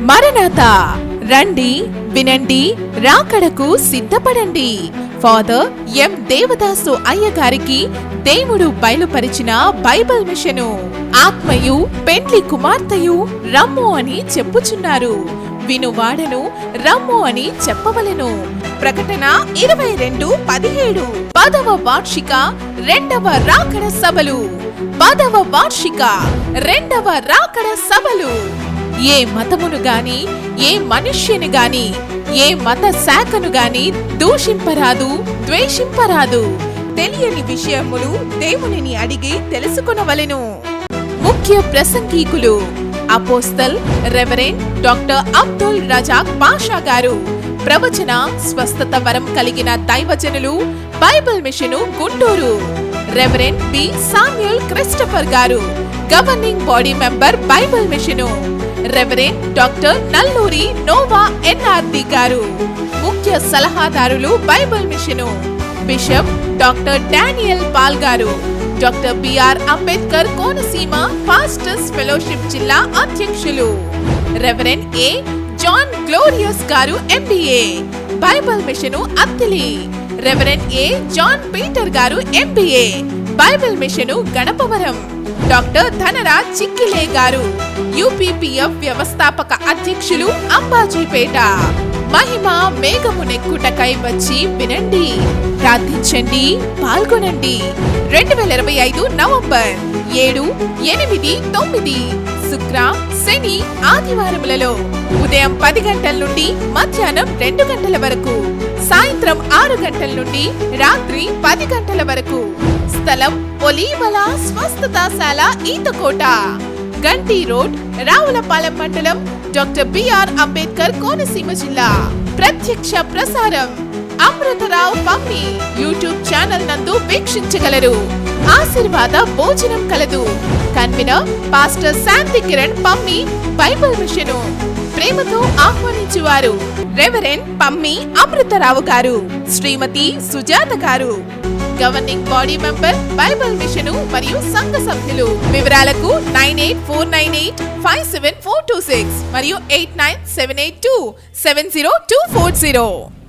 మరణాత రండి వినండి రాకడకు సిద్ధపడండి. ఫాదర్ ఎం. దేవదాసు అయ్య గారికి దేవుడు బయలుపరిచిన బైబిల్ మిషను. ఆత్మయు పెండ్లి కుమార్తెయు రమ్ము అని చెప్పుచున్నారు. వినువాడను రమ్ము అని చెప్పవలెను. ప్రకటన ఇరవై రెండు పదిహేడు. పదవ వార్షిక రెండవ రాకడ సభలు. పదవ వార్షిక రెండవ రాకడ సభలు. ఏ మతమును గాని ఏ మనుష్యుని గాని ఏ మత శాఖను గాని దూషింపరాదు ద్వేషింపరాదు. తెలియని విషయములు దేవునిని అడిగి తెలుసుకొనవలెను. ముఖ్య ప్రసంగీకులు apostle reverend doctor Abdul Razak Pasha garu ప్రవచన స్వస్థత వరం కలిగిన దైవజనులు Bible mission Guntur. Reverend B Samuel Christopher garu governing body member Bible mission. Reverend doctor Nalluri Noah NRD garu. ముఖ్య సలహాదారులు Bible mission. Bishop doctor Daniel Paul garu. Doctor BR Ambedkar Konaseema pastors fellowship జిల్లా అధ్యక్షులు. Reverend A John Glorious garu MBA Bible mission Attili reverend A John Peter garu MBA Bible mission Ganapavaram. Doctor Dhanraj Chikkile garu. UPPF వ్యవస్థాపక అధ్యక్షులు అంబాజీపేట. మహిమ మేఘము నెక్కుటకై వచ్చి వినండి. ప్రార్థించండి పాల్గొనండి. రెండు వేల ఇరవై ఐదు నవంబర్ ఏడు ఎనిమిది తొమ్మిది. శుక్ర శని ఆదివారములలో ఉదయం పది గంటల నుండి మధ్యాహ్నం రెండు గంటల వరకు సాయంత్రం ఆరు గంటల నుండి రాత్రి పది గంటల వరకు. స్థలం ఒలీవల స్వస్థతాశాల ఈతకోట. గంటి రోడ్ రావులపాలెం మండలం డాక్టర్ బిఆర్ అంబేద్కర్ కోనసీమ జిల్లా. ప్రత్యక్ష ప్రసారం అమృతరావు పమ్మి యూట్యూబ్ ఛానల్ నందు వీక్షించగలరు. ఆశీర్వాద భోజనం కలదు. Convener pastor Shanti Kiran Pammi Bible mission. ప్రేమతో ఆహ్వానించేవారు reverend Pammi Amrutharao garu Shrimati Sujatha garu. Governing body member Bible mission మరియు సంఘ సభ్యులు. వివరాలకు nine eight four nine eight five seven four two six మరియు eight nine seven eight two seven zero two four zero.